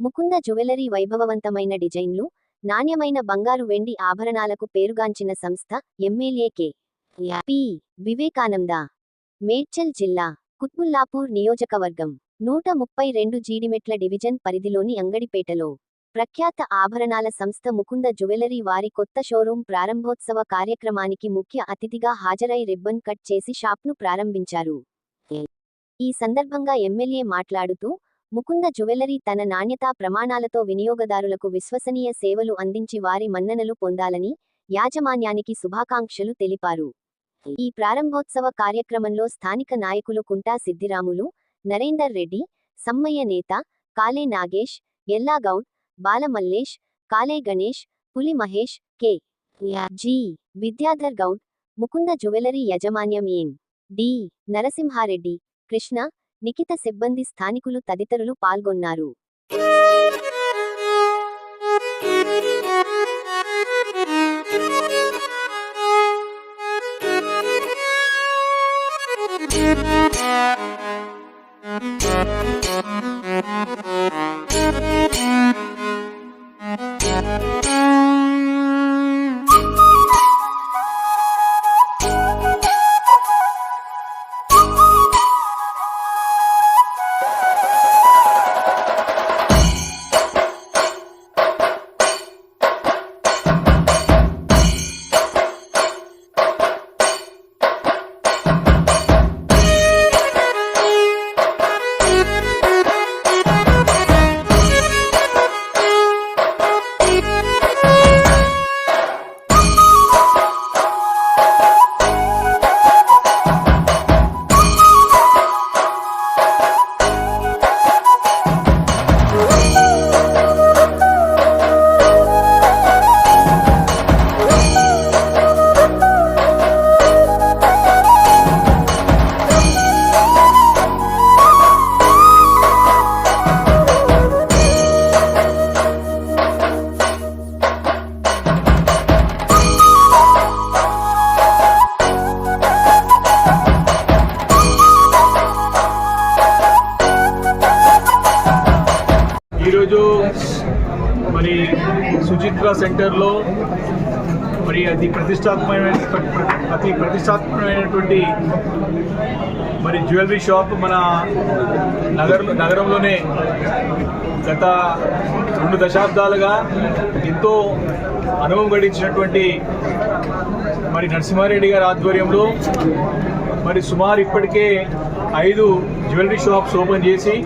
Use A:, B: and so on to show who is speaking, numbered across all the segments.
A: Mukunda jewellery వైభవవంతమైన డిజైన్లు నాణ్యమైన బంగారు వెండి ఆభరణాలకు పేరుగాంచిన సంస్థ MLA K. P. Vivekananda. Medchal జిల్లా కుత్బుల్లాపూర్ నియోజకవర్గం నూట ముప్పై రెండు జీడిమెట్ల డివిజన్ పరిధిలోని అంగడిపేటలో. ప్రఖ్యాత ఆభరణాల సంస్థ ముకుంద జ్యువెలరీ వారి కొత్త షోరూం ప్రారంభోత్సవ కార్యక్రమానికి ముఖ్య అతిథిగా హాజరై రిబ్బన్ కట్ చేసి షాప్ను ప్రారంభించారు. ఈ సందర్భంగా ఎమ్మెల్యే మాట్లాడుతూ ముకుంద జ్యువెలరీ తన నాణ్యతా ప్రమాణాలతో వినియోగదారులకు విశ్వసనీయ సేవలు అందించి వారి మన్ననలు పొందాలని యాజమాన్యానికి శుభాకాంక్షలు తెలిపారు. ఈ ప్రారంభోత్సవ కార్యక్రమంలో స్థానిక నాయకులు కుంటా సిద్దిరాములు నరేందర్ రెడ్డి సమ్మయ్య నేత కాలే Nagesh Ella Goud Balamallesh Kale Ganesh Puli Mahesh K. G. Vidyadhar Goud Mukunda jewellery యజమాన్యం M D. Narasimha Reddy Krishna Nikhita సిబ్బంది స్థానికులు తదితరులు పాల్గొన్నారు.
B: ఈరోజు మరి సుచిత్ర సెంటర్లో మరి అతి ప్రతిష్టాత్మకమైన అతి ప్రతిష్టాత్మకమైనటువంటి మరి జ్యువెలరీ షాప్ మన నగర నగరంలోనే గత రెండు దశాబ్దాలుగా ఎంతో అనుభవం గడించినటువంటి మరి నరసింహారెడ్డి గారి ఆధ్వర్యంలో మరి సుమారు ఇప్పటికే ఐదు జ్యువెలరీ షాప్స్ ఓపెన్ చేసి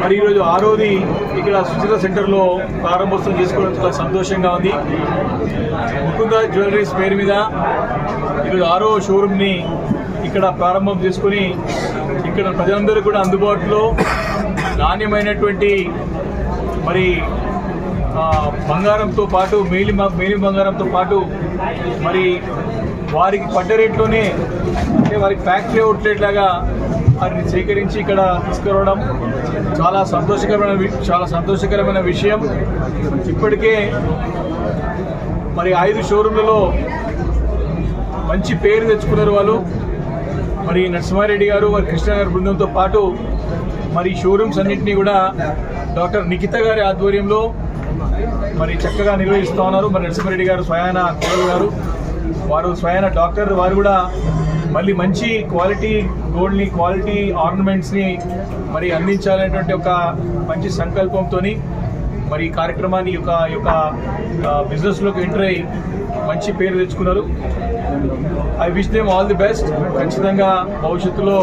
B: మరి ఈరోజు ఆరోది ఇక్కడ సుచిత సెంటర్లో ప్రారంభోత్సవం చేసుకోవడం చాలా సంతోషంగా ఉంది. ముకుంద జ్యువెలరీస్ పేరు మీద ఈరోజు ఆరో షోరూమ్ని ఇక్కడ ప్రారంభం చేసుకుని ఇక్కడ ప్రజలందరూ కూడా అందుబాటులో నాణ్యమైనటువంటి మరి బంగారంతో పాటు మేలి మేలి బంగారంతో పాటు మరి వారికి పడ్డ రేట్లోనే అంటే వారికి ఫ్యాక్టరీ అవుట్లెట్ లాగా వారిని సేకరించి ఇక్కడ తీసుకురావడం చాలా సంతోషకరమైన చాలా సంతోషకరమైన విషయం. ఇప్పటికే మరి ఐదు షోరూమ్లలో మంచి పేరు తెచ్చుకున్నారు వాళ్ళు. మరి నరసింహారెడ్డి గారు వారి కృష్ణగారి బృందంతో పాటు మరి షోరూమ్స్ అన్నింటినీ కూడా డాక్టర్ నిఖిత గారి ఆధ్వర్యంలో మరి చక్కగా నిర్వహిస్తూ ఉన్నారు. మరి నరసింహారెడ్డి గారు స్వయాన కోడలు గారు. వారు స్వయాన డాక్టర్ వారు కూడా మళ్ళీ మంచి క్వాలిటీ గోల్డ్ని క్వాలిటీ ఆర్నమెంట్స్ని మరి అందించాలనేటువంటి ఒక మంచి సంకల్పంతో మరి ఈ కార్యక్రమాన్ని యొక్క యొక్క బిజినెస్లోకి ఎంటర్ అయ్యి మంచి పేరు తెచ్చుకున్నారు. I wish them all the best ఖచ్చితంగా భవిష్యత్తులో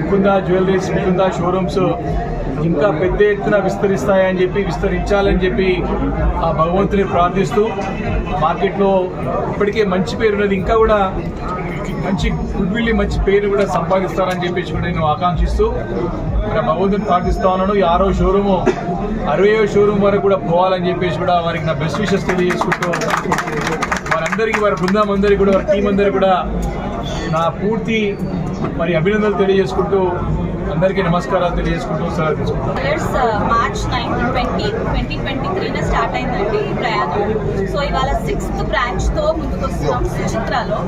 B: ముకుందా జ్యువెలరీస్ ముకుందా షోరూమ్స్ ఇంకా పెద్ద ఎత్తున విస్తరిస్తాయని చెప్పి విస్తరించాలని చెప్పి ఆ భగవంతుని ప్రార్థిస్తూ మార్కెట్లో ఇప్పటికే మంచి పేరు ఉన్నది. ఇంకా కూడా మంచి గుడ్ విల్ మంచి పేరు కూడా సంపాదిస్తారని చెప్పేసి కూడా నేను ఆకాంక్షిస్తూ ఇక్కడ భగవంతుని ప్రార్థిస్తా ఉన్నాను. ఈ ఆరో షోరూము అరవయో షోరూమ్ వరకు కూడా పోవాలని చెప్పేసి కూడా వారికి నా బెస్ట్ విషెస్ తెలియజేసుకుంటూ వారందరికీ వారి బృందం అందరికీ కూడా వారి టీం అందరికీ కూడా నా పూర్తి మరి అభినందనలు తెలియజేసుకుంటూ అందరికీ నమస్కారాలు తెలియజేసుకుంటూ సార్ తీసుకుంటాను
C: colours March twenty twenty twenty త్రీన start అయిందండి ఈ ప్రయాణం. సో ఇవాళ సిక్స్త్ బ్రాంచ్తో ముందుకు వస్తున్నాం సుచిత్రాలో.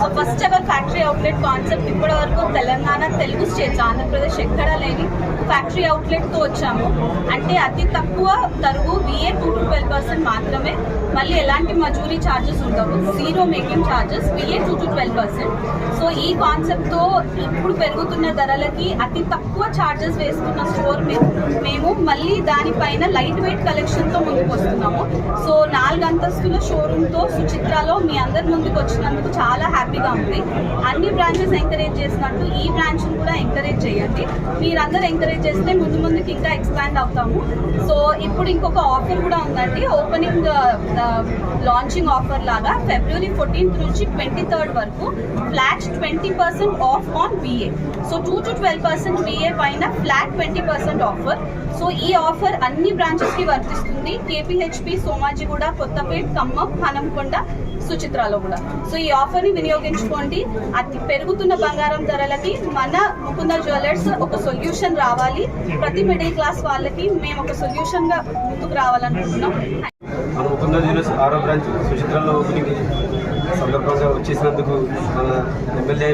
C: So first ever factory outlet concept ఇప్పటి వరకు తెలంగాణ తెలుగు స్టేట్స్ ఆంధ్రప్రదేశ్ ఎక్కడా లేని ఫ్యాక్టరీ అవుట్లెట్తో వచ్చాము. అంటే అతి తక్కువ తరువు VA two to twelve percent మాత్రమే. మళ్ళీ ఎలాంటి మజూరీ ఛార్జెస్ ఉండవు. Zero making charges VA two to twelve percent so ఈ కాన్సెప్ట్తో ఇప్పుడు పెరుగుతున్న ధరలకి అతి తక్కువ ఛార్జెస్ వేస్తున్న స్టోర్ మేము మేము మళ్ళీ దానిపైన లైట్ వెయిట్ కలెక్షన్తో ముందుకు వస్తున్నాము. సో నాలుగు అంతస్తుల షోరూమ్తో సుచిత్రలో మీ అందరి ముందుకు వచ్చినందుకు చాలా హ్యాపీగా ఉంది. అన్ని బ్రాంచెస్ ఎంకరేజ్ చేసినట్టు ఈ బ్రాంచ్ను కూడా ఎంకరేజ్ చేయండి. మీరందరూ ఎంకరేజ్ చేస్తే ముందు ముందుకు ఇంకా ఎక్స్పాండ్ అవుతాము. సో ఇప్పుడు ఇంకొక ఆఫర్ కూడా ఉందండి. ఓపెనింగ్ లాంచింగ్ ఆఫర్ లాగా ఫిబ్రవరి ఫోర్టీన్త్ నుంచి ట్వంటీ థర్డ్ వరకు flat twenty percent off on VA so two to twelve percent VA పైన flat twenty percent offer so ఈ ఆఫర్ అన్ని బ్రాంచెస్కి వర్తిస్తుంది. కేపీహెచ్పి సోమాజిగూడ కొత్తపేట్ ఖమ్మం హనంకొండ సుచిత్రాలో కూడా. సో ఈ ఆఫర్ని వినియోగించుకోండి. అతి పెరుగుతున్న బంగారం ధరలకి మన ముకుంద జ్యువెలర్స్ ఒక సొల్యూషన్ రావాలి. ప్రతి మిడిల్ క్లాస్ వాళ్ళకి మేము ఒక సొల్యూషన్గా ముందుకు రావాలనుకుంటున్నాం.
D: మన ముకుంద జ్యువెలర్స్ ఆరో బ్రాంచ్ సుచిత్రాలో ఓపెనింగ్ సందర్భంగా వచ్చేసినందుకు మన ఎమ్మెల్యే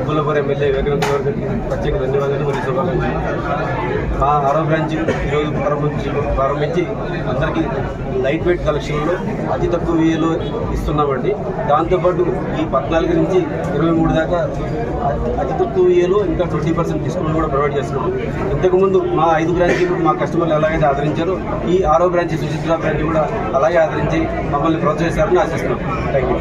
D: ఉబ్బులపూర్ ఎమ్మెల్యే వివేకానంద గారికి ప్రత్యేక ధన్యవాదాలు మరియు శుభాకాంక్షలు. మా ఆరో బ్రాంచ్ ఈరోజు ప్రారంభించి ప్రారంభించి అందరికీ లైట్ వెయిట్ కలెక్షన్లో అతి తక్కువ వేలో ఇస్తున్నామండి. దాంతోపాటు ఈ పద్నాలుగు నుంచి ఇరవై మూడు దాకా అతి తక్కువ వేలో ఇంకా ట్వంటీ పర్సెంట్ డిస్కౌంట్ కూడా ప్రొవైడ్ చేస్తున్నాం ఇంతకుముందు మా ఐదు బ్రాంచీలు మా కస్టమర్లు ఎలాగైతే ఆదరించారో ఈ ఆరో బ్రాంచ్ సుచిత్ర బ్రాంచ్ కూడా అలాగే ఆదరించి మమ్మల్ని ప్రోత్సహిస్తారని ఆశిస్తున్నాం. Thank you